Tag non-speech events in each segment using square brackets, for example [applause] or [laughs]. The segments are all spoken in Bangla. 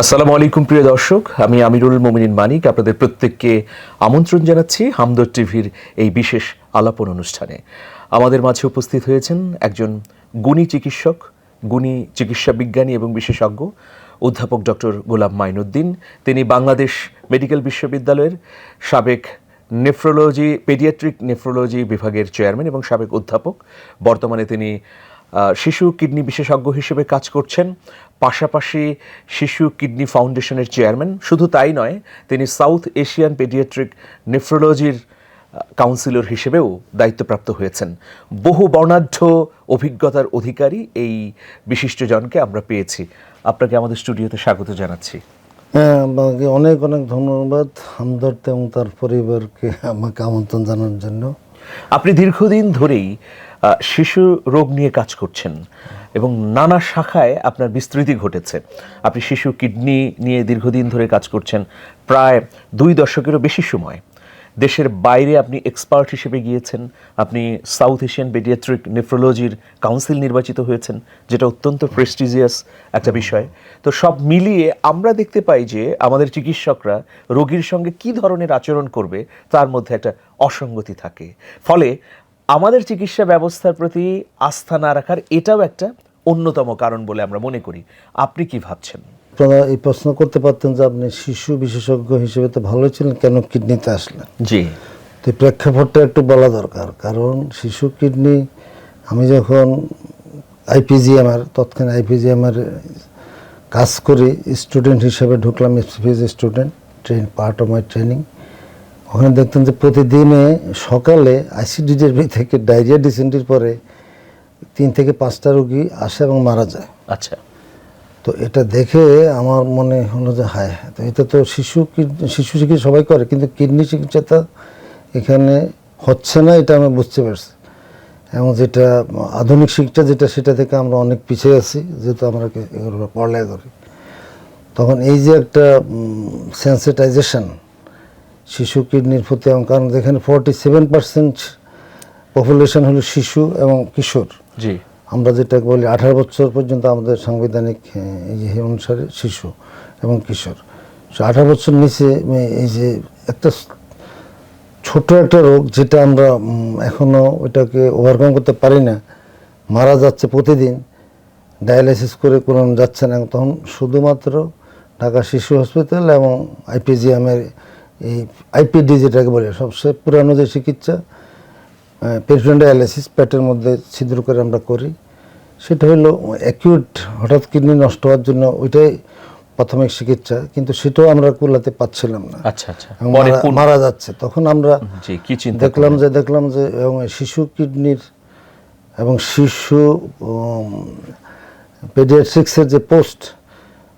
আসসালামু আলাইকুম, প্রিয় দর্শক। আমি আমিরুল মোমিনিন মানিক। আপনাদের প্রত্যেককে আমন্ত্রণ জানাচ্ছি হামদর টিভির এই বিশেষ আলাপন অনুষ্ঠানে। আমাদের মাঝে উপস্থিত হয়েছেন একজন গুণী চিকিৎসক, গুণী চিকিৎসা বিজ্ঞানী এবং বিশেষজ্ঞ, অধ্যাপক ডক্টর গোলাম মাইনুদ্দিন। তিনি বাংলাদেশ মেডিকেল বিশ্ববিদ্যালয়ের সাবেক নেফ্রোলজি, পেডিয়াট্রিক নেফ্রোলজি বিভাগের চেয়ারম্যান এবং সাবেক অধ্যাপক। বর্তমানে তিনি শিশু কিডনি বিশেষজ্ঞ হিসেবে কাজ করছেন। পাশাপাশি শিশু কিডনি ফাউন্ডেশনের চেয়ারম্যান। শুধু তাই নয় তিনি সাউথ এশিয়ান পেডিয়াট্রিক নেফ্রোলজির কাউন্সিলর হিসেবেও দায়িত্বপ্রাপ্ত হয়েছেন। বহু বর্ণাঢ্য অভিজ্ঞতার অধিকারী এই বিশিষ্টজনকে আমরা পেয়েছি। আপনাকে আমাদের স্টুডিওতে স্বাগত জানাচ্ছি। হ্যাঁ আমাকে অনেক অনেক ধন্যবাদ। হামদর্দ এবং তার পরিবারকে আমাকে আমন্ত্রণ জানানোর জন্য। আপনি দীর্ঘদিন ধরেই শিশু রোগ নিয়ে কাজ করছেন এবং নানা শাখায় আপনার বিস্তৃতি ঘটেছে। আপনি শিশু কিডনি নিয়ে দীর্ঘদিন ধরে কাজ করছেন, প্রায় দুই দশকেরও বেশি সময়। দেশের বাইরে আপনি এক্সপার্ট হিসেবে গিয়েছেন, আপনি সাউথ এশিয়ান পেডিয়াট্রিক নেফ্রোলজির কাউন্সিল নির্বাচিত হয়েছেন, যেটা অত্যন্ত প্রেস্টিজিয়াস একটা বিষয়। তো সব মিলিয়ে আমরা দেখতে পাই যে আমাদের চিকিৎসকরা রোগীর সঙ্গে কি ধরনের আচরণ করবে, তার মধ্যে একটা অসঙ্গতি থাকে। ফলে আমাদের চিকিৎসা ব্যবস্থার প্রতি আস্থা না রাখার এটাও একটা অন্যতম কারণ বলে আমরা মনে করি। আপনি কি ভাবছেন? আপনারা এই প্রশ্ন করতে পারতেন যে আপনি শিশু বিশেষজ্ঞ হিসেবে তো ভালো ছিলেন কেন কিডনিতে আসলেন? জি। তো প্রেক্ষাপটটা একটু বলা দরকার। কারণ শিশু কিডনি আমি যখন আইপিজিএমআর তৎক্ষণাৎ আইপিজিএমআর কাজ করি স্টুডেন্ট হিসেবে ঢুকলাম SPS student train part of my training. ওখানে দেখতেন যে প্রতিদিনে সকালে আইসিডিডির থেকে ডায়রিয়া ডিসেন্ট্রির পরে তিন থেকে পাঁচটা রোগী আসে এবং মারা যায়। আচ্ছা। তো এটা দেখে আমার মনে হলো যে হায় তো এটা তো শিশু শিশু চিকিৎসা সবাই করে কিন্তু কিডনি চিকিৎসাটা এখানে হচ্ছে না এটা আমি বুঝতে পারছি। এবং যেটা আধুনিক শিক্ষা যেটা সেটা থেকে আমরা অনেক পিছিয়ে আছি যেহেতু আমরা এগুলো পড়ালেখা করি। তখন এই যে একটা সেন্সিটাইজেশন শিশু কিডনির প্রতি এবং কারণ যেখানে ফোরটি সেভেন পার্সেন্ট পপুলেশন হলো শিশু এবং কিশোর। জি। আমরা যেটা বলি আঠারো বছর পর্যন্ত আমাদের সাংবিধানিক আহ, এই যে অনুসারে শিশু এবং কিশোর। আঠারো বছর নিচে এই যে একটা ছোট একটা রোগ যেটা আমরা উম, এখনও ওইটাকে ওভারকাম করতে পারি না। মারা যাচ্ছে প্রতিদিন ডায়ালাইসিস করে কোনো যাচ্ছে না তখন শুধুমাত্র ঢাকা শিশু হসপিটাল এবং আইপিজিএমের এই আইপিডি যেটাকে বলে সবচেয়ে পুরানো যে চিকিৎসা পেরিফেরাল ডায়ালাইসিস পেটের মধ্যে ছিদ্র করে আমরা করি সেটা হলো অ্যাকিউট হঠাৎ কিডনি নষ্ট হওয়ার জন্য ওইটাই প্রাথমিক চিকিৎসা কিন্তু সেটাও আমরা কুলাতে পাচ্ছিলাম না। আচ্ছা আচ্ছা। মারা- যাচ্ছে। তখন আমরা দেখলাম যে দেখলাম যে এবং শিশু কিডনির এবং শিশু পেডিয়াট্রিক্সের যে পোস্ট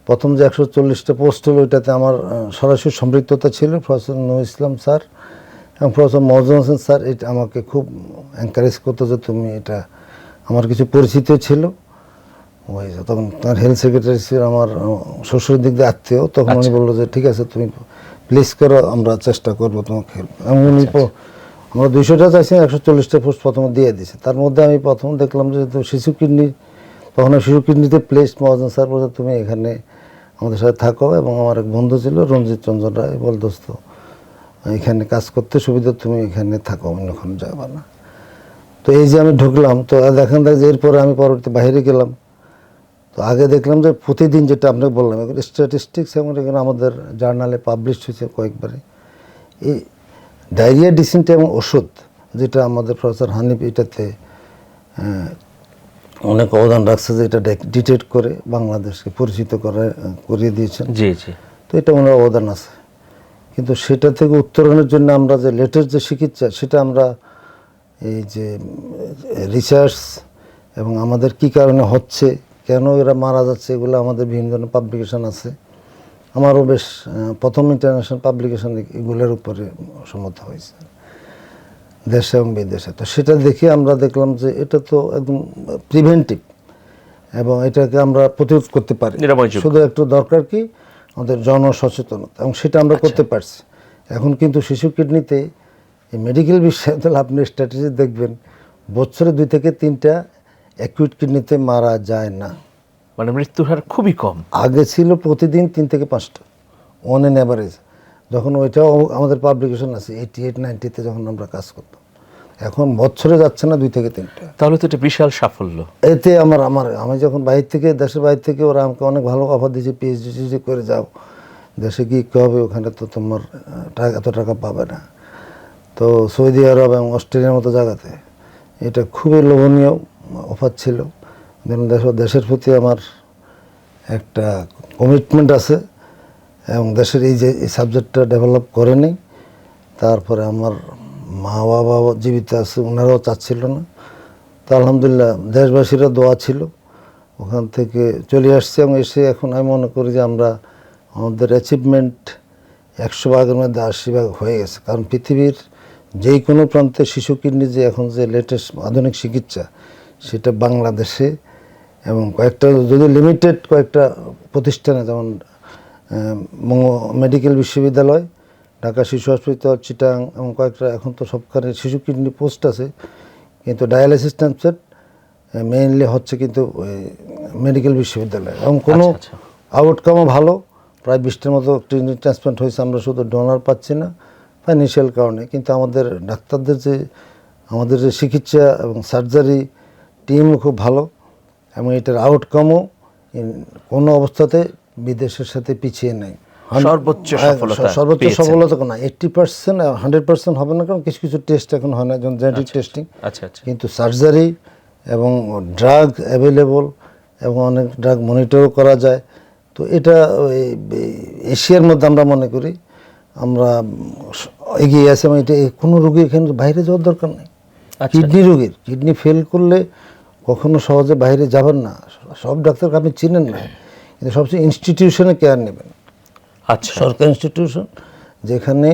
প্রথম যে একশো চল্লিশটা পোস্ট হলো ওইটাতে আমার সরাসরি সম্পৃক্ততা ছিল প্রফেসর নু ইসলাম স্যার এবং প্রফেসর মহজুম হোসেন স্যার এটা আমাকে খুব এনকারেজ করতো যে তুমি এটা আমার কিছু পরিচিত ছিল। ওই তখন তার হেলথ সেক্রেটারি ছিল আমার শ্বশুরের দিক দিয়ে আত্মীয়। তখন উনি বলল যে ঠিক আছে তুমি প্লিজ করো আমরা চেষ্টা করব তোমাকে এবং উনি প- আমরা দুইশোটা চাইছি একশো চল্লিশটা পোস্ট প্রথমে দিয়ে দিয়েছে তার মধ্যে আমি প্রথম দেখলাম যে শিশু কিডনি তখন শিশু কিডনিতে প্লেস মহাজন স্যার বলছে তুমি এখানে আমাদের সাথে থাকো এবং আমার এক বন্ধু ছিল রঞ্জিত চন্দ্র রায়, বল দোস্ত। এখানে কাজ করতে সুবিধা তুমি এখানে থাকো, অন্য ওখানে যাবা না। তো এই যে আমি ঢুকলাম, তো দেখেন দেখ যে এরপরে আমি পরবর্তী বাইরে গেলাম। তো আগে দেখলাম যে প্রতিদিন যেটা আপনাকে বললাম এখন স্ট্যাটিস্টিক্স এবং এখানে আমাদের জার্নালে পাবলিশ হয়েছে কয়েকবারে এই ডায়রিয়া ডিসেন্ট এবং ওষুধ, যেটা আমাদের প্রফেসর হানিফ এটাতে অনেক অবদান রাখছে যে এটা ডিটেক্ট করে বাংলাদেশকে পরিচিত করে করিয়ে দিয়েছেন। জি জি। তো এটা ওনার অবদান আছে। কিন্তু সেটা থেকে উত্তরণের জন্য আমরা যে লেটেস্ট যে চিকিৎসা সেটা আমরা এই যে রিসার্চ এবং আমাদের কি কারণে হচ্ছে কেন এরা মারা যাচ্ছে এগুলো আমাদের বিভিন্ন ধরনের পাবলিকেশন আছে। আমারও বেশ প্রথম ইন্টারন্যাশনাল পাবলিকেশন এগুলোর উপরে সম্মত হয়েছে। দেশে এবং বিদেশে। তো সেটা দেখে আমরা দেখলাম যে এটা তো একদম প্রিভেন্টিভ এবং এটাকে আমরা প্রতিরোধ করতে পারি। শুধু একটু দরকার কি? আমাদের জনসচেতনতা এবং সেটা আমরা করতে পারছি। এখন কিন্তু শিশু কিডনিতে এই মেডিকেল বিশ্ববিদ্যালয় আপনি স্ট্র্যাটেজি দেখবেন বছরে দুই থেকে তিনটা অ্যাকিউট কিডনিতে মারা যায় না। মানে মৃত্যুর হার খুবই কম। আগে ছিল প্রতিদিন তিন থেকে পাঁচটা অন এন অ্যাভারেজ যখন ওইটাও আমাদের পাবলিকেশন আছে এইটি এইট নাইনটিতে যখন আমরা কাজ করতাম। এখন বছরে যাচ্ছে না দুই থেকে তিনটা। তাহলে তো এটা বিশাল সাফল্য। এতে আমার আমার আমি যখন বাইরে থেকে দেশের বাইরে থেকে ওরা আমাকে অনেক ভালো অফার দিয়েছে পিএইচডি করে যাও দেশে গিয়ে কী হবে ওখানে তো তোমার টাকা এত টাকা পাবে না। তো সৌদি আরব এবং অস্ট্রেলিয়ার মতো জায়গাতে এটা খুবই লোভনীয় অফার ছিল। দেশের প্রতি আমার একটা কমিটমেন্ট আছে। এবং দেশের এই যে এই সাবজেক্টটা ডেভেলপ করেনি তারপরে আমার মা বাবা জীবিত আছে ওনারাও চাচ্ছিল না। তো আলহামদুলিল্লাহ দেশবাসীরা দোয়া ছিল। ওখান থেকে চলে আসছে এবং এসে এখন আমি মনে করি যে আমরা আমাদের অ্যাচিভমেন্ট একশো ভাগের মধ্যে আশি ভাগ হয়ে গেছে। কারণ পৃথিবীর যেই কোনো প্রান্তে শিশু, কিডনি যে এখন যে লেটেস্ট আধুনিক চিকিৎসা, সেটা বাংলাদেশে এবং কয়েকটা যদি লিমিটেড কয়েকটা প্রতিষ্ঠানে যেমন মেডিকেল বিশ্ববিদ্যালয় ঢাকা শিশু হসপিটাল চিটাং এবং কয়েকটা এখন তো সবখানে শিশু কিডনি পোস্ট আছে কিন্তু ডায়ালিসিস ট্রান্সফার মেইনলি হচ্ছে কিন্তু মেডিকেল বিশ্ববিদ্যালয়। এবং কোনো আচ্ছা, আউটকামও ভালো প্রায় বিশটার মতো কিডনি ট্রান্সপ্লান্ট হয়েছে আমরা শুধু ডোনার পাচ্ছি না ফাইন্যান্সিয়াল কারণে। কিন্তু আমাদের ডাক্তারদের যে আমাদের যে চিকিৎসা এবং সার্জারি টিমও খুব ভালো এবং এটার আউটকামও কোনো অবস্থাতে বিদেশের সাথে পিছিয়ে নেই। সর্বোচ্চ হ্যাঁ, সফলতা সর্বোচ্চ। সফলতা না এইট্টি পার্সেন্ট হান্ড্রেড পার্সেন্ট হবে না কারণ কিছু কিছু টেস্ট এখন হয় না যেমন জেনেটিক টেস্টিং আচ্ছা আচ্ছা। কিন্তু সার্জারি এবং ড্রাগ অ্যাভেলেবল এবং অনেক ড্রাগ মনিটরও করা যায়। তো এটা এশিয়ার মধ্যে আমরা মনে করি আমরা এগিয়ে আছি এবং এটা কোনো রোগী এখানে বাইরে যাওয়ার দরকার নেই। আচ্ছা। কিডনি রুগীর কিডনি ফেল করলে কখনো সহজে বাইরে যাবেন না। সব ডাক্তারকে আপনি চিনেন না। কিন্তু সবচেয়ে ইনস্টিটিউশনে কেয়ার নেবেন। আচ্ছা। সরকারি ইনস্টিটিউশন যেখানে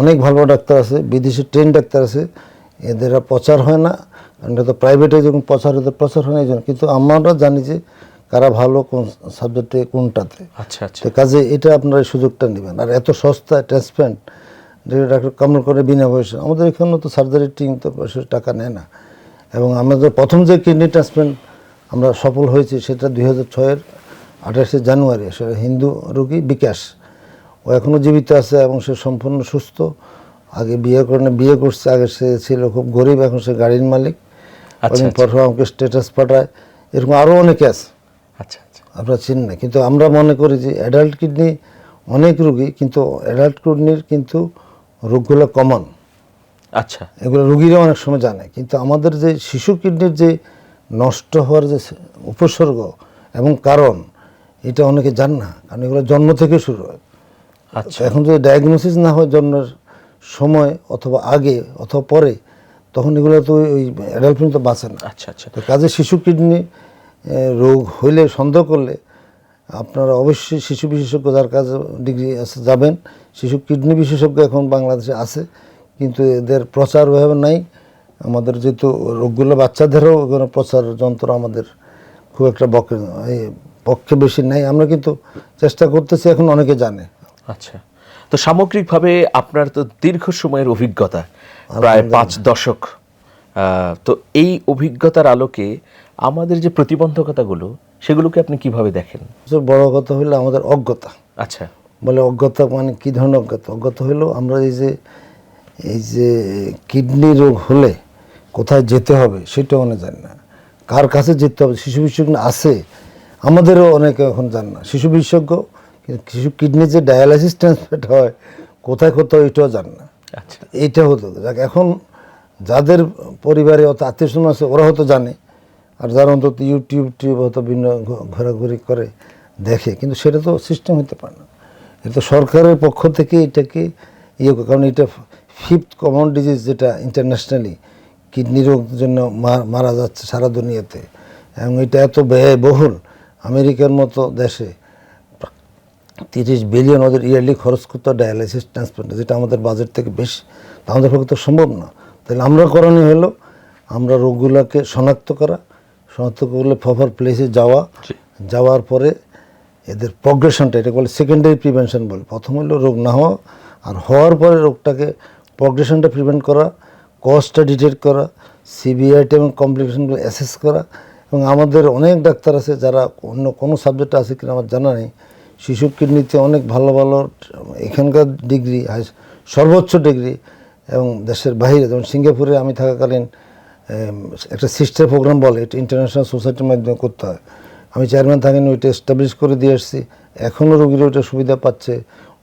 অনেক ভালো ডাক্তার আছে বিদেশি ট্রেন ডাক্তার আছে এদের প্রচার হয় না কারণ এটা তো প্রাইভেটে যখন প্রচার এদের প্রচার হয় না এই জন্য। কিন্তু আমরা জানি যে কারা ভালো কোন সাবজেক্টে কোনটাতে। আচ্ছা আচ্ছা। কাজে এটা আপনারা এই সুযোগটা নেবেন। আর এত সস্তা ট্রান্সপ্লান্ট যেটা ডাক্তার কামড় করে বিনা পয়সা আমাদের এখানে তো সার্জারি টিম তো টাকা নেয় না। এবং আমাদের প্রথম যে কিডনি ট্রান্সপ্লান্ট আমরা সফল হয়েছি সেটা দুই হাজার ছয়ের আঠাশে জানুয়ারি সেটা হিন্দু রোগী বিকাশ। ও এখনও জীবিত আছে এবং সে সম্পূর্ণ সুস্থ। আগে বিয়ে করে বিয়ে করছে আগে সে ছিল খুব গরিব এখন সে গাড়ির মালিক। আচ্ছা, অনেক পর আমাকে স্ট্যাটাস পাঠায়। এরকম আরও অনেকে আছে। আচ্ছা আচ্ছা। আমরা চিনি না। কিন্তু আমরা মনে করি যে অ্যাডাল্ট কিডনি অনেক রুগী কিন্তু অ্যাডাল্ট কিডনির কিন্তু রোগগুলো কমন আচ্ছা। এগুলো রুগীরা অনেক সময় জানে। কিন্তু আমাদের যে শিশু কিডনির যে নষ্ট হওয়ার যে উপসর্গ এবং কারণ এটা অনেকে জান না কারণ এগুলো জন্ম থেকে শুরু হয়। আচ্ছা। এখন যদি ডায়াগনোসিস না হয় জন্মের সময় অথবা আগে অথবা পরে তখন এগুলো তো ওই অ্যাডাল্ট তো বাঁচে না। আচ্ছা আচ্ছা। তো কাজে শিশু কিডনি রোগ হইলে সন্দেহ করলে আপনারা অবশ্যই শিশু বিশেষজ্ঞ যার কাছে ডিগ্রি আছে যাবেন। শিশু কিডনি বিশেষজ্ঞ এখন বাংলাদেশে আছে কিন্তু এদের প্রচার ওইভাবে নাই। আমাদের যেহেতু রোগগুলো বাচ্চাদেরও প্রচার যন্ত্র আমাদের খুব একটা বকে পক্ষে বেশি নাই। আমরা কিন্তু চেষ্টা করতেছি এখন অনেকে জানে। আচ্ছা। তো সামগ্রিকভাবে আপনার তো দীর্ঘ সময়ের অভিজ্ঞতা প্রায় পাঁচ দশক। তো এই অভিজ্ঞতার আলোকে আমাদের যে প্রতিবন্ধকতাগুলো সেগুলোকে আপনি কীভাবে দেখেন? বড় কথা হলো আমাদের অজ্ঞতা। আচ্ছা। বলে অজ্ঞতা মানে কী ধরনের অজ্ঞতা? অজ্ঞতা হলো আমরা এই যে এই যে কিডনি রোগ হলে কোথায় যেতে হবে সেটা অনেক জানি না। কার কাছে যেতে হবে? শিশু বিশেষজ্ঞ আছে আমাদেরও অনেকে এখন জান না। শিশু বিশেষজ্ঞ শিশু কিডনির যে ডায়ালাইসিস ট্রান্সফার হয় কোথায় কোথাও এটাও জান না। আচ্ছা। এইটা হতো যাক এখন যাদের পরিবারে অত আত্মীয় আছে ওরা হয়তো জানে আর যারা অন্তত ইউটিউব টিউব হয়তো বিভিন্ন ঘ- ঘোরাঘুরি করে দেখে। কিন্তু সেটা তো সিস্টেম হতে পারে না। এটা তো সরকারের পক্ষ থেকে এটাকে ইয়ে কারণ এটা ফিফথ কমন ডিজিজ যেটা ইন্টারন্যাশনালি কিডনি রোগ জন্য মারা যাচ্ছে সারা দুনিয়াতে। এবং এটা এত ব্যয়বহুল আমেরিকার মতো দেশে তিরিশ বিলিয়ন ওদের ইয়ারলি খরচ করতে ডায়ালাইসিস ট্রান্সপ্লান্ট যেটা আমাদের বাজেট থেকে বেশি তা আমাদের পক্ষে তো সম্ভব না। তাহলে আমরা করণীয় হলো আমরা রোগগুলোকে শনাক্ত করা শনাক্ত করলে প্রপার প্লেসে যাওয়া যাওয়ার পরে এদের প্রগ্রেশনটা এটা বলে সেকেন্ডারি প্রিভেনশন বলে। প্রথম হলো রোগ না হওয়া আর হওয়ার পরে রোগটাকে প্রগ্রেশনটা প্রিভেন্ট করা কস্টটা ডিটেক্ট করা সিভিআরটি এবং কমপ্লিকেশনগুলো অ্যাসেস করা এবং আমাদের অনেক ডাক্তার আছে যারা অন্য কোনো সাবজেক্ট আছে কিনা আমার জানা নেই। শিশু কিডনিতে অনেক ভালো ভালো, এখানকার ডিগ্রি সর্বোচ্চ ডিগ্রি এবং দেশের বাইরে যেমন সিঙ্গাপুরে আমি থাকাকালীন একটা সিস্টার প্রোগ্রাম বলে, এটা ইন্টারন্যাশনাল সোসাইটির মাধ্যমে করতে হয়। আমি চেয়ারম্যান থাকেন ওইটা এস্টাবলিশ করে দিয়ে আসছি। এখনও রোগীরা ওইটা সুবিধা পাচ্ছে।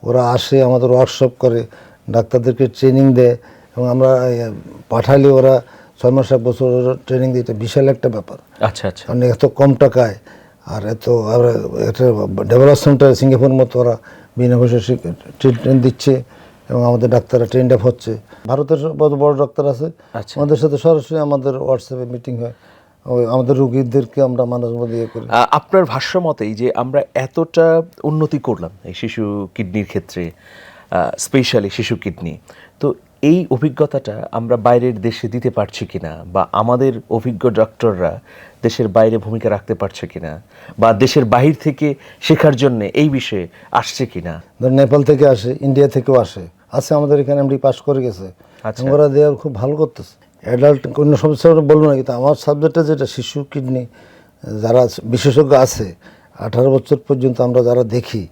ওরা আসে, আমাদের ওয়ার্কশপ করে, ডাক্তারদেরকে ট্রেনিং দেয় এবং আমরা পাঠালে ওরা ছয় মাস এক বছর ট্রেনিং দিতে বিশাল একটা ব্যাপার। আচ্ছা আচ্ছা। কারণ এত কম টাকায় আর এত আর একটা ডেভেলপ সেন্টার সিঙ্গাপুর মতো ওরা বিনা পয়সা ট্রিটমেন্ট দিচ্ছে এবং আমাদের ডাক্তাররা ট্রেন্ড আপ হচ্ছে। ভারতের বড় বড় ডাক্তার আছে। আচ্ছা। আমাদের সাথে সরাসরি আমাদের হোয়াটসঅ্যাপে মিটিং হয়। ওই আমাদের রুগীদেরকে আমরা মানুষ ইয়ে করি। আপনার ভাষ্য মতেই যে আমরা এতটা উন্নতি করলাম এই শিশু কিডনির ক্ষেত্রে স্পেশালি শিশু কিডনি তো এই অভিজ্ঞতাটা আমরা বাইরের দেশে দিতে পারছি কিনা বা আমাদের অভিজ্ঞ ডক্টররা দেশের বাইরে ভূমিকা রাখতে পারছে কিনা বা দেশের বাহির থেকে শেখার জন্য এই বিষয়ে আসছে কিনা? ধর নেপাল থেকে আসে ইন্ডিয়া থেকেও আসে। আছে আমাদের এখানে এমডি পাস করে গেছে। আচ্ছা। ওরা দেওয়ার খুব ভালো করতেছে। অ্যাডাল্ট অন্য সমস্যা বলব না কিন্তু আমার সাবজেক্টটা যেটা শিশু কিডনি যারা বিশেষজ্ঞ আছে আঠারো বছর পর্যন্ত আমরা যারা দেখি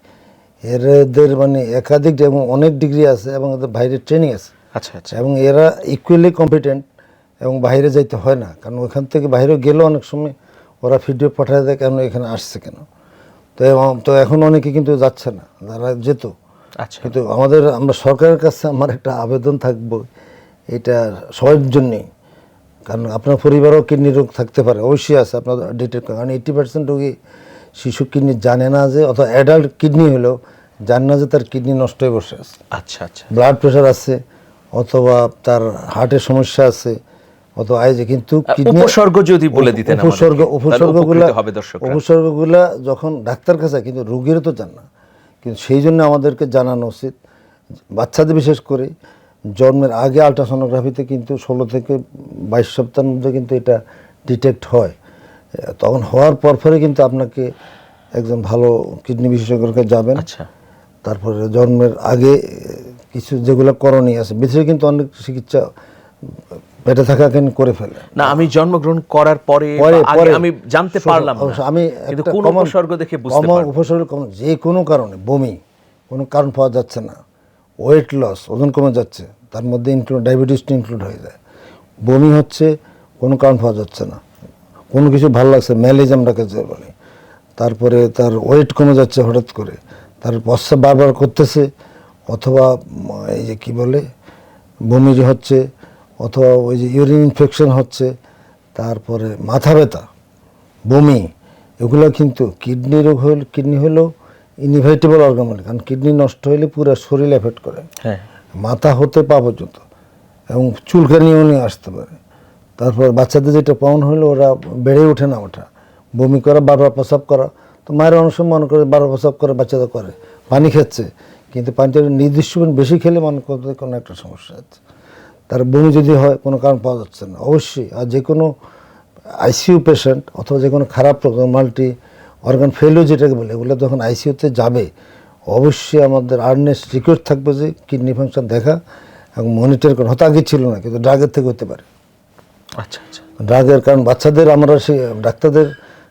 এদের মানে একাধিক এবং অনেক ডিগ্রি আছে এবং এদের বাইরে ট্রেনিং আছে। আচ্ছা আচ্ছা। এবং এরা ইকুয়ালি কম্পিটেন্ট এবং বাইরে যাইতে হয় না কারণ ওখান থেকে বাইরে গেলেও অনেক সময় ওরা ফিডব্যাক পাঠায় দেয় কেন এখানে আসছে কেন। তো এবং- তো এখন অনেকে কিন্তু যাচ্ছে না যারা যেত। আচ্ছা। কিন্তু আমাদের আমরা সরকারের কাছে আমার একটা আবেদন থাকব এটা সবার জন্যেই। কারণ আপনার পরিবারও কিডনি রোগ থাকতে পারে অবশ্যই আছে আপনার ডিটেক্ট কারণ এইটি পার্সেন্ট রোগী শিশু কিডনি জানে না যে অথবা অ্যাডাল্ট কিডনি হলেও জানে না যে তার কিডনি নষ্ট হয়ে বসে আছে। আচ্ছা আচ্ছা। ব্লাড প্রেশার আছে অথবা তার হার্টের সমস্যা আছে অথবা আইজে কিন্তু কিডনি উপসর্গ যদি বলে দিতেন উপসর্গ তাহলে উপসর্গগুলো হবে দর্শকরা। উপসর্গগুলো যখন ডাক্তার কাছে কিন্তু রোগীরও তো জান না। কিন্তু সেই জন্য আমাদেরকে জানানো উচিত বাচ্চাদের বিশেষ করে জন্মের আগে আলট্রাসোনোগ্রাফিতে কিন্তু ষোলো থেকে বাইশ সপ্তাহের মধ্যে কিন্তু এটা ডিটেক্ট হয়। তখন হওয়ার পর পরে কিন্তু আপনাকে একজন ভালো কিডনি বিশেষজ্ঞের কাছে যাবেন। আচ্ছা। তারপরে জন্মের আগে কিছু যেগুলো করণীয় আছে। ভিতরে কিন্তু অনেক চিকিৎসা পেটে থাকাকেন করে ফেলে? না আমি জন্মগ্রহণ করার পরে আমি জানতে পারলাম আমি কোন উপসর্গ দেখে বুঝতে পারব উপসর্গ common, যে কোনো কারণে বমি কোনো কারণ পাওয়া যাচ্ছে না। ওয়েট লস ওজন কমে যাচ্ছে তার মধ্যে ইনক্লুড ডায়াবেটিসটা ইনক্লুড হয়ে যায়। বমি হচ্ছে কোনো কারণ পাওয়া যাচ্ছে না। কোনো কিছু ভালো লাগছে ম্যালেজ আমরা কাছে বলি? তারপরে তার ওয়েট কমে যাচ্ছে হঠাৎ করে। তার প্রস্রাব বারবার করতেছে অথবা এই যে কি বলে বমি হচ্ছে অথবা ওই যে ইউরিন ইনফেকশন হচ্ছে তারপরে মাথা ব্যথা বমি এগুলো কিন্তু কিডনি রোগ হল কিডনি হলেও ইনভাইটেবল অর্গান বলে কারণ কিডনি নষ্ট হলে পুরো শরীর এফেক্ট করে। হ্যাঁ। মাথা হতে পা পর্যন্ত এবং চুলকানিও নিয়ে আসতে পারে। তারপর বাচ্চাদের যেটা পাউন হলে ওরা বেড়ে ওঠে না ওঠা। বমি করা বারবার প্রসাব করা। তো মায়ের অনেক সময় মনে করে বারবার প্রসাব করে বাচ্চাদের করে। পানি খাচ্ছে। কিন্তু পানিটা নির্দিষ্ট বেশি খেলে মনে করতে কোনো একটা সমস্যা আছে। তার বমি যদি হয় কোনো কারণ পাওয়া যাচ্ছে না। অবশ্যই আর যে কোনো আইসিইউ পেশেন্ট অথবা যে কোনো খারাপ রোগ মাল্টি অর্গান ফেলিও যেটাকে বলে এগুলো যখন আইসিইউতে যাবে অবশ্যই আমাদের আর্নেস রিকোয়েস্ট থাকবে যে কিডনি ফাংশন দেখা এবং মনিটর করা। হয়তো আগে ছিল না কিন্তু ড্রাগের থেকে হতে পারে। আচ্ছা আচ্ছা। ড্রাগের কারণ বাচ্চাদের আমরা সে ডাক্তারদের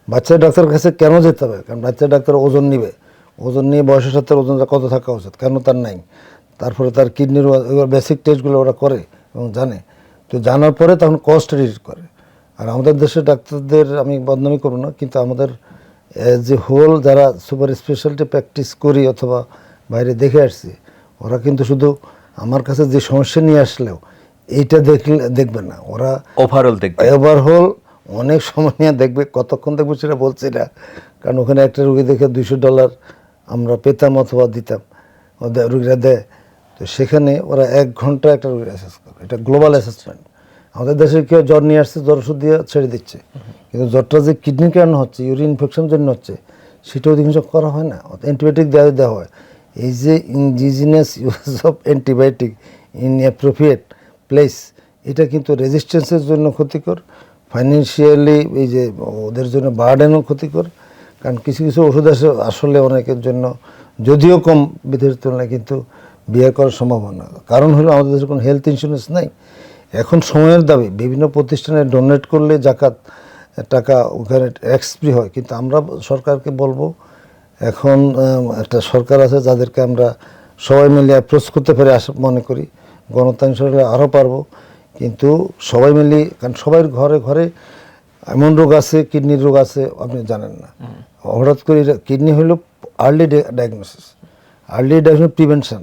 বাচ্চা ডাক্তারের কাছে কেন যেতে হবে? কারণ বাচ্চা ডাক্তার ওজন নিবে। ওজন নিয়ে বয়সের সাথে ওজনটা কত থাকা উচিত? কেন তার নাই? তারপরে তার কিডনির বেসিক টেস্টগুলো ওরা করে এবং জানে। তো জানার পরে তখন কস্ট রিড করে। আর আমাদের দেশের ডাক্তারদের আমি বদনামি করব না কিন্তু আমাদের যে হোল যারা সুপার স্পেশালিটি প্র্যাকটিস করি অথবা বাইরে দেখে আসছি ওরা কিন্তু শুধু আমার কাছে যে সমস্যা নিয়ে আসলেও এইটা দেখলে দেখবে না। ওরা ওভারঅল দেখবে। ওভারহোল অনেক সময় নিয়ে দেখবে কতক্ষণ দেখবে সেটা বলছি না। কারণ ওখানে একটা রুগী দেখে দুইশো ডলার আমরা পেতাম অথবা দিতাম। রুগীরা দেয়। তো সেখানে ওরা এক ঘণ্টা একটা রুগীর অ্যাসেস করে। এটা গ্লোবাল অ্যাসেসমেন্ট আমাদের দেশে কেউ জ্বর নিয়ে আসছে, জ্বর ওষুধ দিয়ে ছেড়ে দিচ্ছে। কিন্তু জ্বরটা যে কিডনির কারণে হচ্ছে, ইউরিন ইনফেকশন জন্য হচ্ছে, সেটা অধিকাংশ করা হয় না। অ্যান্টিবায়োটিক দেওয়া দেওয়া হয়। এই যে injudicious use of antibiotic in appropriate place এটা কিন্তু রেজিস্ট্যান্সের জন্য ক্ষতিকর। ফাইন্যান্সিয়ালি এই যে ওদের জন্য বার্ডেনও ক্ষতিকর। কারণ কিছু কিছু ওষুধ আসে আসলে অনেকের জন্য যদিও কম বিদেশের তুলনায়, কিন্তু বিয়ে করার সম্ভাবনা। কারণ হলো আমাদের দেশে কোনো হেলথ ইন্স্যুরেন্স নাই। এখন সময়ের দাবি, বিভিন্ন প্রতিষ্ঠানে ডোনেট করলে জাকাত, টাকা ওখানে এক্সপ্রি হয়। কিন্তু আমরা সরকারকে বলব, এখন একটা সরকার আছে যাদেরকে আমরা সবাই মিলে অ্যাপ্রোচ করতে পারি আশা মনে করি। গণতান্ত্রিক হলে আরও পারব। কিন্তু সবাই মিলে, কারণ সবার ঘরে ঘরে এমন রোগ আছে, কিডনির রোগ আছে, আপনি জানেন না। হঠাৎ করে কিডনি হলো early diagnosis early diagnose prevention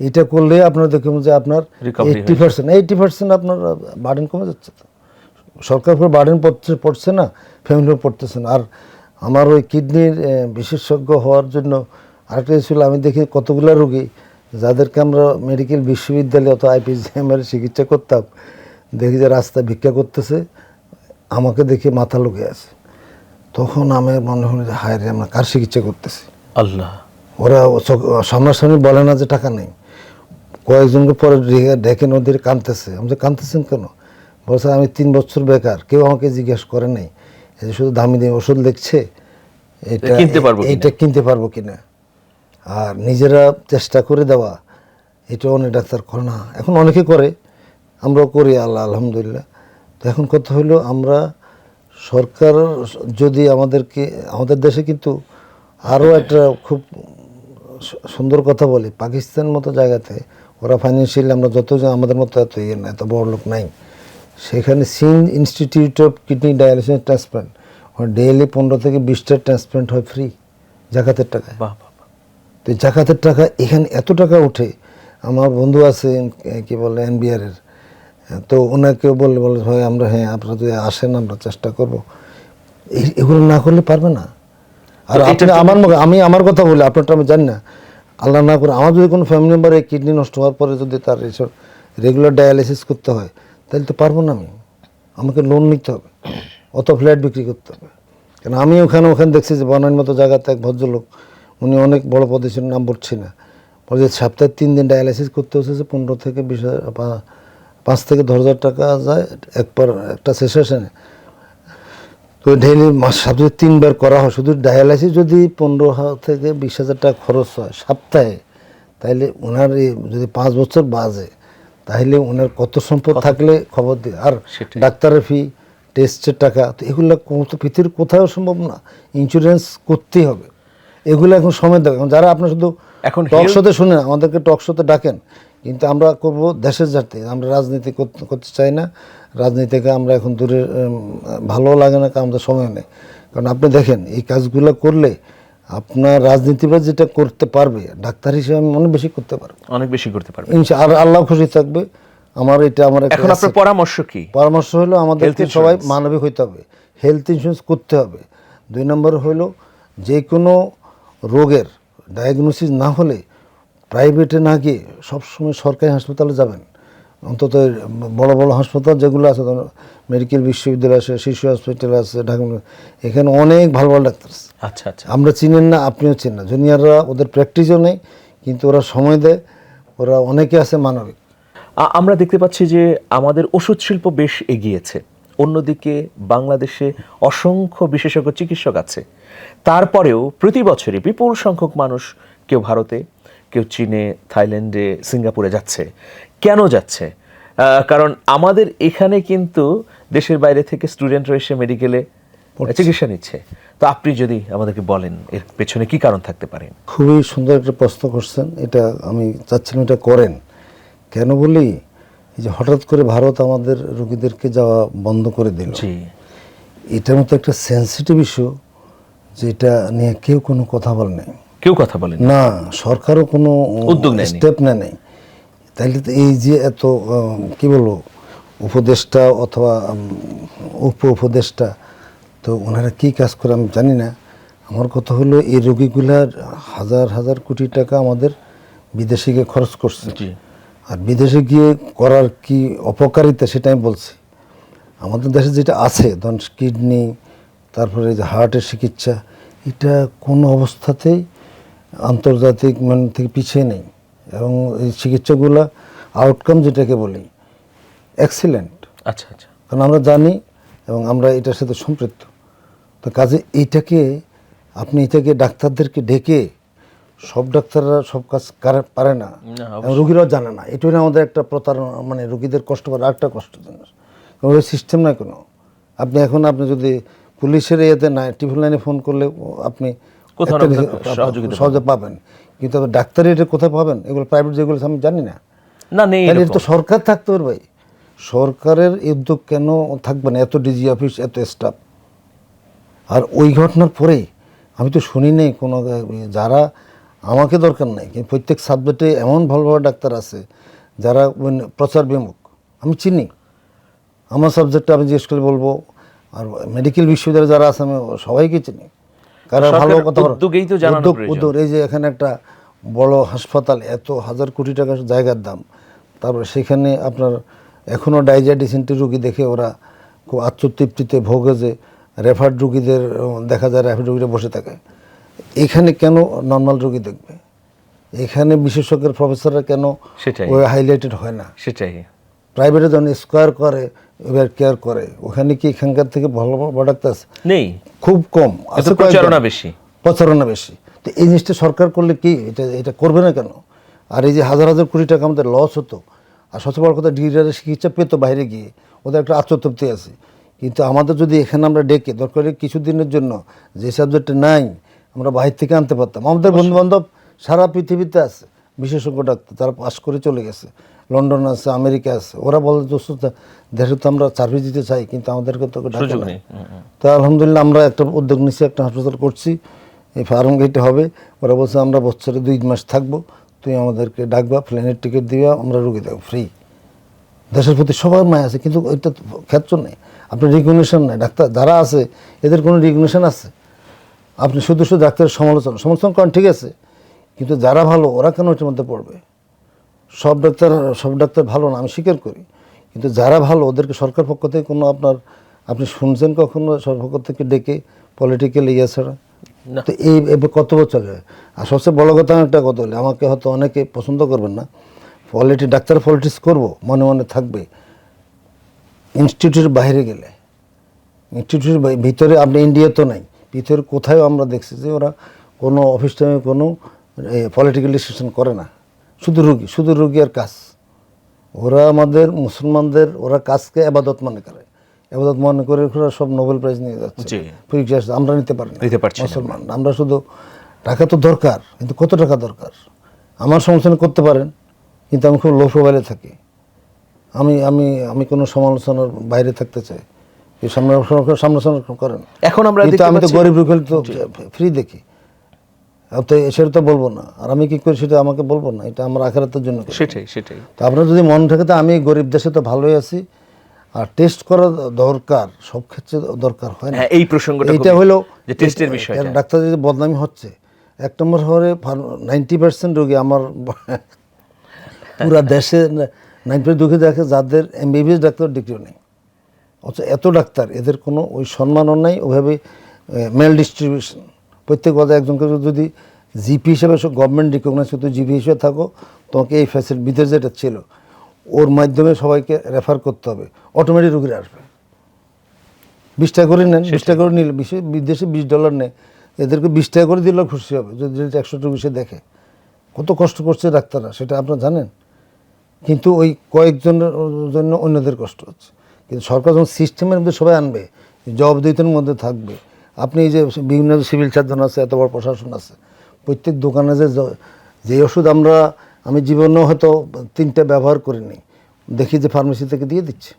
এটা করলে আপনার দেখুন যে আপনার এইটটি পার্সেন্ট এইটটি পার্সেন্ট আপনার বার্ডেন কমে যাচ্ছে তো। সরকার উপর বার্ডেন পড়ছে পড়ছে না ফ্যামিলিও পড়তেছে না। আর আমার ওই কিডনির বিশেষজ্ঞ হওয়ার জন্য আরেকটা ছিল আমি দেখি কতগুলো রোগী যাদেরকে আমরা মেডিকেল বিশ্ববিদ্যালয়ে অথবা আইপিজিএমের চিকিৎসা করতাম দেখি যে রাস্তা ভিক্ষা করতেছে আমাকে দেখে মাথা লুকে আছে। তখন আমার মনে হলো যে হায় রে আমরা কার চিকিৎসা করতেছি? আল্লাহ। ওরা সামনাসামনি বলে না যে টাকা নেই। কয়েকজনকে পরে ডেকে- নদীর কাঁদতেছে। আমি যে কাঁদতেছেন কেন? বলছে আমি তিন বছর বেকার কেউ আমাকে জিজ্ঞেস করে নাই। এই যে শুধু দামি দামি ওষুধ লিখছে এটা কিনতে পারব? এইটা কিনতে পারব কিনা? আর নিজেরা চেষ্টা করে দেওয়া এটা অনেক ডাক্তার করে না। এখন অনেকে করে আমরাও করি আল্লাহ আলহামদুলিল্লাহ। তো এখন কথা হলো আমরা সরকার যদি আমাদেরকে আমাদের দেশে কিন্তু আরও একটা খুব সুন্দর কথা বলি পাকিস্তান মতো জায়গাতে ওরা ফাইন্যান্সিয়ালি আমরা যত আমাদের মতো এত ইয়ে না এত বড় লোক নাই সেখানে scene institute of kidney dialysis transplant ওখানে ডেইলি পনেরো থেকে বিশটা ট্রান্সপ্লান্ট হয় ফ্রি জাকাতের টাকায়। তো জাকাতের টাকা এখানে এত টাকা ওঠে আমার বন্ধু আছে কি বলে এনবিআরের তো ওনাকে বললে বলে ভাই আমরা হ্যাঁ আপনারা যদি আসেন আমরা চেষ্টা করব। এগুলো না করলে পারবে না। আর আপনি আমার আমি আমার কথা বলি আপনারটা আমি জানি না। আল্লাহ না করে আমার যদি কোনো ফ্যামিলি মেম্বার এই কিডনি নষ্ট হওয়ার পরে যদি তার এইসব রেগুলার ডায়ালিসিস করতে হয় তাহলে তো পারব না আমি। আমাকে লোন নিতে হবে অত ফ্ল্যাট বিক্রি করতে হবে। কেন আমি ওখানে ওখানে দেখছি যে বনানীর মতো জায়গাতে এক ভদ্রলোক উনি অনেক বড় পদে ছিলেন। নাম বলছি না বলে যে সপ্তাহে তিন দিন ডায়ালিসিস করতে হচ্ছে যে পনেরো থেকে বিশ হাজার পাঁচ থেকে দশ হাজার টাকা যায় একবার একটা সেশনে তো ডেইলি মাস সপ্তাহে তিনবার করা হয়। শুধু ডায়ালাইসিস যদি পনেরো থেকে বিশ হাজার টাকা খরচ হয় সপ্তাহে তাহলে ওনার যদি পাঁচ বছর বাজে তাহলে ওনার কত সম্পদ থাকলে খবর দিয়ে। আর ডাক্তারের ফি টেস্টের টাকা তো এগুলো কত পৃথিবীর কোথাও সম্ভব না। ইন্স্যুরেন্স করতেই হবে। এগুলো এখন সময় এখন যারা আপনার শুধু এখন টক শোতে শুনেন আমাদেরকে টক শোতে ডাকেন। কিন্তু আমরা করব দেশের যাতে আমরা রাজনীতি করতে- করতে চাই না। রাজনীতি থেকে আমরা এখন দূরে ভালো লাগে না কারণ আমাদের সময় নেই। কারণ আপনি দেখেন এই কাজগুলো করলে আপনার রাজনীতিবিদ যেটা করতে পারবে ডাক্তার হিসেবে আমি অনেক বেশি করতে পারব। অনেক বেশি করতে পারবে। আর আল্লাহ খুশি থাকবে। আমার এটা আমার এখন আপনার পরামর্শ কি? পরামর্শ হলো আমাদের সবাই মানবিক হইতে হবে। হেলথ ইন্স্যুরেন্স করতে হবে। দুই নম্বর হলো যে কোনো রোগের ডায়াগনোসিস না হলে প্রাইভেটে না গিয়ে সবসময় সরকারি হাসপাতালে যাবেন। অন্তত বড় বড় হাসপাতাল যেগুলো আছে মেডিকেল বিশ্ববিদ্যালয় আছে শিশু হসপিটাল আছে ঢাকা এখানে অনেক ভালো ভালো ডাক্তার আছে। আচ্ছা আচ্ছা। আমরা চিনেন না আপনিও চিনেন না। জুনিয়ররা ওদের প্র্যাকটিসও নেই কিন্তু ওরা সময় দেয় ওরা অনেকে আছে মানবিক। আমরা দেখতে পাচ্ছি যে আমাদের ওষুধ শিল্প বেশ এগিয়েছে। অন্যদিকে বাংলাদেশে অসংখ্য বিশেষজ্ঞ চিকিৎসক আছে। তারপরেও প্রতি বছরই বিপুল সংখ্যক মানুষ কেউ ভারতে কেউ চীনে থাইল্যান্ডে সিঙ্গাপুরে যাচ্ছে। কেন যাচ্ছে? কারণ আমাদের এখানে কিন্তু দেশের বাইরে থেকে স্টুডেন্টরা এসে মেডিকেলে চিকিৎসা নিচ্ছে। তো আপনি যদি আমাদেরকে বলেন এর পেছনে কি কারণ থাকতে পারে? খুবই সুন্দর একটা প্রশ্ন করছেন। এটা আমি চাচ্ছিলাম এটা করেন। কেন বলি? এই যে হঠাৎ করে ভারত আমাদের রোগীদেরকে যাওয়া বন্ধ করে দিল। এটার মতো একটা সেন্সিটিভ ইস্যু যেটা নিয়ে কেউ কোনো কথা বলে নাই। কেউ কথা বলেন। না সরকারও কোনো উদ্যোগ। স্টেপ নেয় নেই তাইলে তো এই যে এত কি বলব উপদেষ্টা অথবা উপ উপদেষ্টা তো ওনারা কি কাজ করে আমি জানি না। আমার কথা হলো এই রোগীগুলার হাজার হাজার কোটি টাকা আমাদের বিদেশে গিয়ে খরচ করছে। আর বিদেশে গিয়ে করার কি অপকারিতা সেটা আমি বলছি। আমাদের দেশে যেটা আছে ধরুন কিডনি তারপরে যে হার্টের চিকিৎসা এটা কোনো অবস্থাতেই আন্তর্জাতিক মান থেকে পিছিয়ে নেই। এবং এই চিকিৎসাগুলো আউটকাম যেটাকে বলি এক্সিলেন্ট আচ্ছা আচ্ছা। কারণ আমরা জানি এবং আমরা এটার সাথে সম্পৃক্ত। তো কাজে এইটাকে আপনি এটাকে ডাক্তারদেরকে ডেকে সব ডাক্তাররা সব কাজ পারে না। রুগীরাও জানে না। এটাই না আমাদের একটা প্রতারণা মানে রুগীদের কষ্ট করে আরেকটা কষ্ট জিনিস কারণ ওদের সিস্টেম নাই কোনো। আপনি এখন আপনি যদি পুলিশের ইয়েতে না টিফিন লাইনে ফোন করলে আপনি কোথাও সহযোগিতা সহজে পাবেন। কিন্তু ডাক্তারি এটা কোথায় পাবেন? এগুলো প্রাইভেট যেগুলো আমি জানি না। না নেই এটা তো সরকার থাকতে পারে ভাই। সরকারের উদ্যোগ কেন থাকবে না? এত ডিজি অফিস এত স্টাফ আর ওই ঘটনার পরেই আমি তো শুনি নাই কোনো যারা আমাকে দরকার নাই কিন্তু প্রত্যেক সাবজেক্টে এমন ভালো ভালো ডাক্তার আছে যারা মানে প্রচার বিমুখ। আমি চিনি। আমার সাবজেক্টটা আমি জিজ্ঞেস করে বলব। আর মেডিকেল বিশ্ববিদ্যালয়ে যারা আছে আমি সবাইকে চিনি। কারণ ভালো কথা উদ্যোগেই তো জানানো উদ্যোগ-। এই যে এখানে একটা বড় হাসপাতাল এত হাজার কোটি টাকার জায়গার দাম। তারপরে সেখানে আপনার এখনও রুগী দেখে ওরা খুব আত্মতৃপ্তিতে ভোগে যে রেফার্ড রুগীদের দেখা যায় রেফার্ড রুগীরা বসে থাকে। এখানে কেন নর্মাল রুগী দেখবে? এখানে বিশেষজ্ঞের প্রফেসররা কেন সেটাই। হাইলাইটেড হয় না? সেটাই। প্রাইভেটে যখন স্কোয়ার করে এবার কেয়ার করে। ওখানে কি এখানকার থেকে ভালো আছে? নেই। খুব কম। আছে প্রচারণা বেশি। প্রচারণা বেশি। তো এই জিনিসটা সরকার করলে কি এটা এটা করবে না কেন? আর এই যে হাজার হাজার কোটি টাকা আমাদের লস হতো আর সবচেয়ে বড় কথা চিকিৎসা পেতো বাইরে গিয়ে ওদের একটা আত্মতৃপ্তি আছে। কিন্তু আমাদের যদি এখানে আমরা ডেকে দরকার কিছুদিনের জন্য যে সাবজেক্টে নাই আমরা বাইরে থেকে আনতে পারতাম। আমাদের বন্ধু বান্ধব সারা পৃথিবীতে আছে বিশেষজ্ঞ ডাক্তার তারা পাশ করে চলে গেছে। লন্ডন আছে আমেরিকা আছে ওরা বলে দোস্ত দেশে তো আমরা সার্ভিস দিতে চাই কিন্তু আমাদেরকে তো সুযোগ নেই। তো আলহামদুলিল্লাহ আমরা একটা উদ্যোগ নিচ্ছি একটা হাসপাতাল করছি। এই ফার্ম গেটে হবে। ওরা বলছে আমরা বছরে দুই মাস থাকব। তুই আমাদেরকে ডাকবা প্লেনের টিকিট দিবা আমরা রুগী দেবো ফ্রি দেশের প্রতি সবার মায় আছে কিন্তু এটা ক্ষেত্র নেই। আপনার রিকগনিশন নেই। ডাক্তার যারা আছে এদের কোনো রিকগনিশন আছে? আপনি শুধু শুধু ডাক্তারের সমালোচনা সমালোচনা করেন ঠিক আছে। কিন্তু যারা ভালো ওরা কেন এটার মধ্যে পড়বে? সব ডাক্তার সব ডাক্তার ভালো না আমি স্বীকার করি। কিন্তু যারা ভালো ওদেরকে সরকার পক্ষ থেকে কোনো আপনার আপনি শুনছেন কখনো সরকার পক্ষ থেকে ডেকে পলিটিক্যাল ইয়ে ছাড়া? না। তো এই এবার কত বছর আর সবচেয়ে বড় কথা একটা কথা হলে আমাকে হয়তো অনেকে পছন্দ করবেন না। পলিটি ডাক্তার পলিটিক্স করব মনে মনে থাকবে। ইনস্টিটিউটের বাইরে গেলে। ইনস্টিটিউটের ভিতরে আপনি ইন্ডিয়া তো নাই ভিতরে কোথাও আমরা দেখছি যে ওরা কোনো অফিস টাইমে কোনো পলিটিক্যাল ডিসিশন করে না। শুধু রুগী শুধু রুগী আর কাজ। ওরা আমাদের মুসলমানদের ওরা কাজকে আবাদত মনে করে। আবাদত মনে করে ওরা সব নোবেল প্রাইজ নিয়ে যাচ্ছে। পরীক্ষা আমরা নিতে পারি নিতে পারছি মুসলমান। আমরা শুধু টাকা তো দরকার কিন্তু কত টাকা দরকার? আমার সমালোচনা করতে পারেন কিন্তু আমি খুব লো প্রোফাইলে থাকি। আমি আমি আমি কোনো সমালোচনার বাইরে থাকতে চাই। এই সমালোচনা সমালোচনা করেন এখন আমরা আমি তো গরিব রুখেল তো ফ্রি দেখি। তো সেটা তো বলব না। আর আমি কি করি সেটা আমাকে বলব না এটা আমার আখেরাতের জন্য সেটাই সেটাই। তো আপনার যদি মন থাকে তো আমি গরিব দেশে তো ভালোই আছি আর টেস্ট করা দরকার সব ক্ষেত্রে দরকার হয় না। হ্যাঁ এই প্রসঙ্গটা এইটা হলো যে টেস্টের কারণ ডাক্তার যদি বদনামি হচ্ছে এক নম্বর হলে নাইনটি পার্সেন্ট রোগী আমার [laughs] পুরা দেশে নাইনটি রোগী দেখে যাদের এমবিবিএস ডাক্তার ডিগ্রিও নেই। অথচ এত ডাক্তার এদের কোনো ওই সম্মানও নাই ওইভাবে মেল ডিস্ট্রিবিউশন প্রত্যেক কথা একজনকে যদি জিপি হিসেবে গভর্নমেন্ট রিকগনাইজ করতে জিপি হিসেবে থাকো, তোমাকে এই ফ্যাসিলিটি বিদেশ যেটা ছিল, ওর মাধ্যমে সবাইকে রেফার করতে হবে। অটোমেটিক রুগীরা আসবে। বিশ টাকা করে নেন, বিশ টাকা করে নিলে বিশে- বিদেশে বিশ ডলার নেয়। এদেরকে বিশ টাকা করে দিলেও খুশি হবে, যদি একশো টাকা সে দেখে। কত কষ্ট করছে ডাক্তাররা, সেটা আপনারা জানেন? কিন্তু ওই কয়েকজনের জন্য অন্যদের কষ্ট হচ্ছে। কিন্তু সরকার যখন সিস্টেমের মধ্যে সবাই আনবে জবাবদিহিতার মধ্যে থাকবে আপনি যে বিভিন্ন সিভিল সার্জন আছে, এত বড় প্রশাসন আছে, প্রত্যেক দোকানে যে যে ওষুধ আমরা, আমি জীবনেও হয়তো তিনটা ব্যবহার করিনি। দেখি যে ফার্মেসি থেকে দিয়ে দিচ্ছে।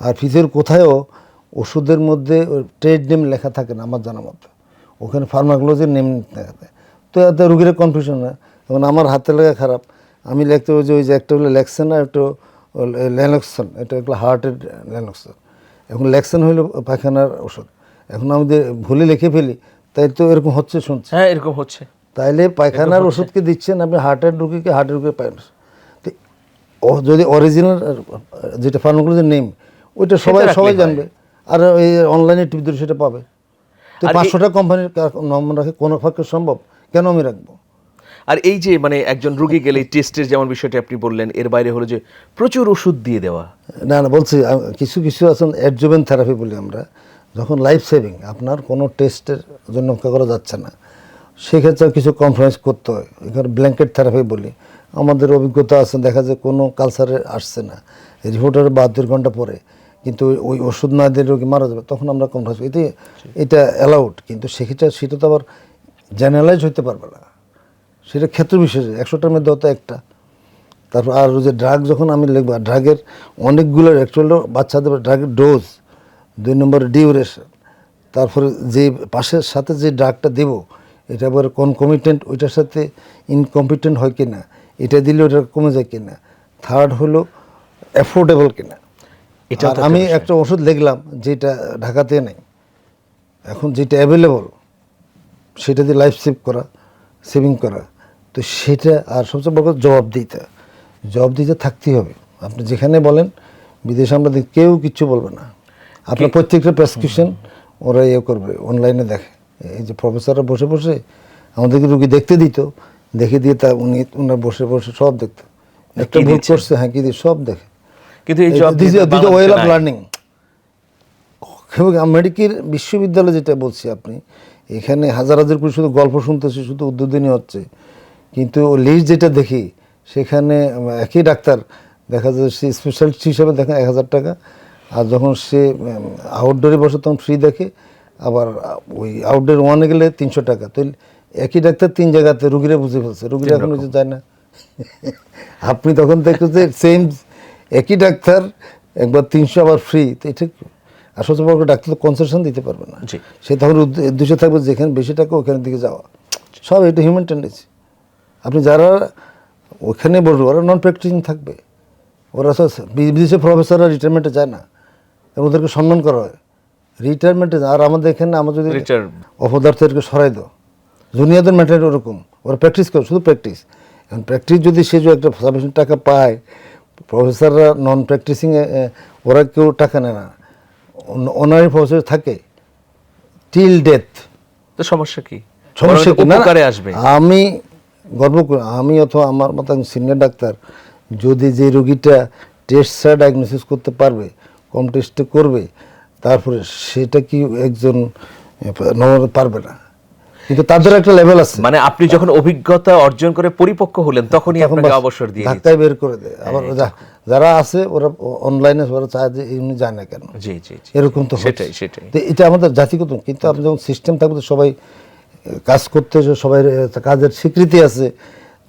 আর ফিজের কোথায়ও ওষুধের মধ্যে ট্রেড নেম লেখা থাকে না আমার জানা মতো। ওখানে ফার্মাগুলোজির নেম লেখা থাকে। তো এতে রুগীরা কনফিউশন হয়। এবং আমার হাতে লেখা খারাপ। আমি লিখতে হবে যে ওই যে একটা হলো ল্যাক্সেন আর একটা ল্যানক্সন এটা একটা হার্টের ল্যানক্সন এখন ল্যাক্সেন হইল পায়খানার ওষুধ। এখন আমি ভুলে লিখে ফেলি তাই তো এরকম হচ্ছে শুনছি। হ্যাঁ এরকম হচ্ছে। তাইলে পায়খানার ওষুধকে দিচ্ছেন আপনি হার্টের রুগীকে হার্টের রুগী পাবেন তো ও যদি অরিজিনাল যেটা ফার্মাগুলোর নেম ওইটা সবাই সবাই জানবে। আর এই অনলাইনে টিভি ধরে সেটা পাবে। তো পাঁচশোটা কোম্পানির নম্বর রাখে কোনো পক্ষে সম্ভব? কেন আমি রাখব? আর এই যে মানে একজন রুগী গেলে টেস্টের যেমন বিষয়টি আপনি বললেন এর বাইরে হলো যে প্রচুর ওষুধ দিয়ে দেওয়া। না না বলছি কিছু কিছু আছেন অ্যাডজুভেন থেরাপি বলি আমরা। যখন লাইফ সেভিং আপনার কোনো টেস্টের জন্য অপেক্ষা করা যাচ্ছে না। সেক্ষেত্রে কিছু কনফারেন্স করতে হয়। এখানে ব্ল্যাঙ্কেট থেরাপি বলি। আমাদের অভিজ্ঞতা আছে, দেখা যায় কোনো কালচারে আসছে না। রিপোর্টের বাহাত্তর ঘণ্টা পরে, কিন্তু ওই- ওষুধ না দিলে রোগী মারা যাবে, তখন আমরা কনফারেন্স এতে এটা অ্যালাউড কিন্তু সেক্ষেত্রে সেটা তো আবার জেনারেলাইজ হইতে পারবে না। সেটা ক্ষেত্র বিশেষে, একশোটার মধ্যে হয়তো একটা। তারপর আর যে ড্রাগ যখন আমি লিখব ড্রাগের অনেকগুলো অ্যাকচুয়ালি বাচ্চাদের ড্রাগের ডোজ দুই নম্বরে ডিউরেশন। তারপরে যে পাশের সাথে যে ড্রাগটা দেব এটা আবার কনকমিটেন্ট ওইটার সাথে ইনকম্পিটেন্ট হয় কিনা এটা দিলে ওটা কমে যায় কিনা থার্ড হলো অ্যাফোর্ডেবল কিনা। আর আমি একটা ওষুধ লিখলাম যেটা ঢাকাতে নেই। এখন যেটা অ্যাভেলেবল সেটা দিয়ে লাইফ সেভ করা সেভিং করা। তো সেটা আর সবচেয়ে বড় জবাব দিতে। জবাব দিতে থাকতেই হবে। আপনি যেখানে বলেন বিদেশে আমরা কেউ কিচ্ছু বলবে না। আপনার প্রত্যেকটা প্রেসক্রিপশন ওরা ইয়ে করবে অনলাইনে দেখে। এই যে প্রফেসররা বসে বসে আমাদেরকে রুগী দেখতে দিত দেখে দিয়ে তা উনি উনার বসে বসে সব দেখতো। একটা ভুল করছে হ্যাঁ কি দিয়ে সব দেখে। কিন্তু এই ওয়েল অফ লার্নিং আমেরিকার বিশ্ববিদ্যালয় যেটা বলছি আপনি এখানে হাজার হাজার করে শুধু গল্প শুনতেছি শুধু উদ্বোধনী হচ্ছে। কিন্তু লিস্ট যেটা দেখি সেখানে একই ডাক্তার দেখা যায় সে স্পেশালিস্ট হিসাবে দেখে এক হাজার টাকা। আর যখন সে আউটডোরে বসে তখন ফ্রি দেখে আবার ওই আউটডোর ওয়ানে গেলে তিনশো টাকা। তো একই ডাক্তার তিন জায়গাতে রুগীরা বুঝে ফেলছে। রুগীরা এখন বুঝে যায় না। [laughs] আপনি তখন দেখছেন যে সেম একই ডাক্তার একবার তিনশো আবার ফ্রি তো এটা কি? আর সবচেয়ে বড় ডাক্তার তো কনসেশন দিতে পারবে না। সে তখন উদ্দে- উদ্দেশ্য থাকবে যেখানে বেশি টাকা ওখানের দিকে যাওয়া। সব এটা হিউম্যান টেন্ডেন্সি আপনি যারা ওখানে বলব ওরা নন প্র্যাকটিসিং থাকবে। ওরা সব বিদেশে প্রফেসররা রিটায়ারমেন্টে যায় না। এবং ওদেরকে সম্মান করা হয়। রিটায়ারমেন্টে আর আমাদের এখানে আমরা যদি অপদার্থদেরকে সরাই দাও। জুনিয়রদের ম্যাটার ওরকম। ওরা প্র্যাকটিস করে শুধু প্র্যাকটিস এখন প্র্যাকটিস যদি সে যে একটা সাফিসিয়েন্ট টাকা পায় প্রফেসররা নন প্র্যাকটিসিং ওরা কেউ টাকা নেয় না। অনারি প্রফেসর থাকে। টিল ডেথ তো সমস্যা কি? সমস্যা কি? না, না, আসবে। আমি গর্ব করি। আমি অথবা আমার মতো সিনিয়র ডাক্তার যদি যে রোগীটা টেস্ট ছাড়া ডায়াগনোসিস করতে পারবে কম টেস্টে করবে তারপরে সেটা কি একজন নর্মাল পারবে না। কিন্তু তাদের একটা লেভেল আছে। মানে আপনি যখন অভিজ্ঞতা অর্জন করে পরিপক্ক হলেন তখনই আপনাকে অবসর দিয়ে ধাক্কায় বের করে দেয়। আবার যারা আছে ওরা অনলাইনে ওরা চায় যে এমনি যায় না কেন। জি জি জি। এরকম তো সেটাই সেটাই। তো এটা আমাদের জাতিগত কিন্তু আপনি যখন সিস্টেম থাকবে তো সবাই কাজ করতে সবাই কাজের স্বীকৃতি আছে।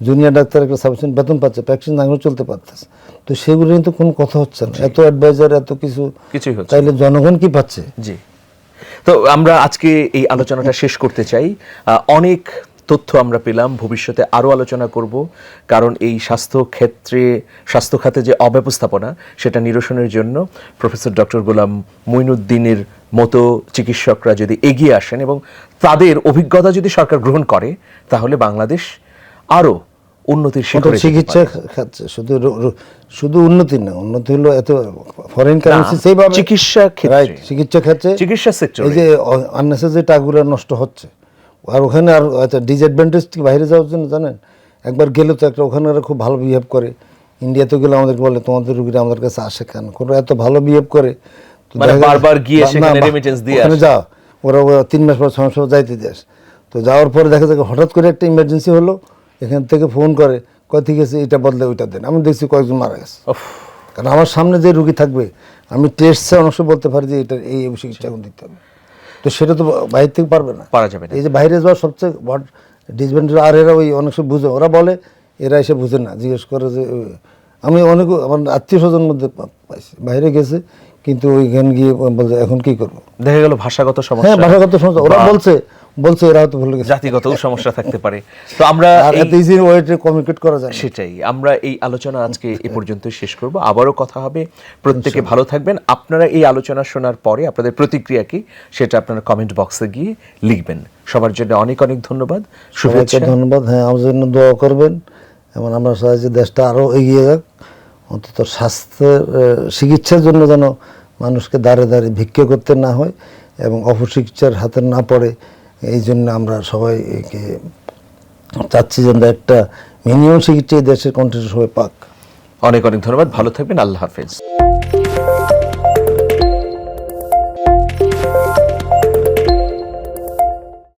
জুনিয়র ডাক্তার একটা সাফিসিয়েন্ট বেতন পাচ্ছে প্র্যাকটিস না চলতে পারতেছে। তো সেগুলো কিন্তু কোনো কথা হচ্ছে না। এত অ্যাডভাইজার এত কিছু কিছুই হচ্ছে তাইলে জনগণ কি পাচ্ছে? জি। তো আমরা আজকে এই আলোচনাটা শেষ করতে চাই। অনেক তথ্য আমরা পেলাম। ভবিষ্যতে আরও আলোচনা করব। কারণ এই স্বাস্থ্য ক্ষেত্রে স্বাস্থ্য খাতে যে অব্যবস্থাপনা সেটা নিরসনের জন্য প্রফেসর ডক্টর গোলাম মঈনুদ্দিনের মতো চিকিৎসকরা যদি এগিয়ে আসেন এবং তাদের অভিজ্ঞতা যদি সরকার গ্রহণ করে তাহলে বাংলাদেশ আরও উন্নতির শিখরে চিকিৎসা। খাচ্ছে শুধু শুধু উন্নতি না উন্নতি হলো এত ফরেন কারেন্সি সেইভাবে চিকিৎসা ক্ষেত্রে। চিকিৎসা ক্ষেত্রে চিকিৎসা সেক্টরে এই যে আননেসেসারি টাকাগুলো নষ্ট হচ্ছে। আর ওখানে আর একটা ডিসঅ্যাডভান্টেজ থেকে বাইরে যাওয়ার জন্য জানেন? একবার গেলে তো একটা ওখানে খুব ভালো বিহেভ করে। ইন্ডিয়াতে গেলে আমাদেরকে বলে তোমাদের রুগীরা আমাদের কাছে আসে কেন? কোনো এত ভালো বিহেভ করে। মানে বারবার গিয়ে সেখানে remittance দিয়ে আসে। যাও। ওরা তিন মাস পর ছয় মাস পর যাইতে দেশ তো যাওয়ার পরে দেখা যায় হঠাৎ করে একটা ইমার্জেন্সি হলো। এখান থেকে ফোন করে কয় ঠিক আছে এটা বদলে ওইটা দেন। আমি দেখছি কয়েকজন মারা গেছে। কারণ আমার সামনে যে রুগী থাকবে আমি টেস্ট অনেক সময় বলতে পারি যে এটা এই চিকিৎসা এখন দিতে হবে। তো সেটা তো বাইরে থেকে পারবে না। পারা যাবে এই যে বাইরে যাওয়ার সবচেয়ে বড় ডিসঅ্যাডভান্টেজ আর এরা ওই অনেক সময় বুঝে। ওরা বলে এরা এসে বুঝে না। জিজ্ঞেস করে যে আমি অনেক আমার আত্মীয় স্বজন মধ্যে পাইছি বাইরে গেছে কিন্তু ওইখানে গিয়ে বলছে এখন কি করব? দেখা গেল ভাষাগত হ্যাঁ সমস্যা ভাষাগত সমস্যা। ওরা বলছে বলছে এরা হয়তো ভুলে গেছে। জাতিগত সমস্যা থাকতে পারে। তো আমরা ইজি ওয়েটে কমিউনিকেট করা যায় সেটাই আমরা এই আলোচনা আজকে এ পর্যন্ত শেষ করব। আবারও কথা হবে। প্রত্যেকে ভালো থাকবেন। আপনারা এই আলোচনা শোনার পরে আপনাদের প্রতিক্রিয়া কি সেটা আপনারা কমেন্ট বক্সে গিয়ে লিখবেন। সবার জন্য অনেক অনেক ধন্যবাদ। শুভেচ্ছা। ধন্যবাদ। হ্যাঁ আমার জন্য দোয়া করবেন। এবং আমরা চাই যে দেশটা আরও এগিয়ে যাক। অন্তত স্বাস্থ্যের চিকিৎসার জন্য যেন মানুষকে দাঁড়ে দাঁড়িয়ে ভিক্ষে করতে না হয় এবং অপচিকিৎসার হাতে না পড়ে এই জন্য আমরা সবাই একে চাচ্ছি যে আমরা একটা মিনিমাম সিকিউরিটি দেশের কন্টিনিউ সবাই পাক। অনেক অনেক ধন্যবাদ, ভালো থাকবেন, আল্লাহ হাফেজ।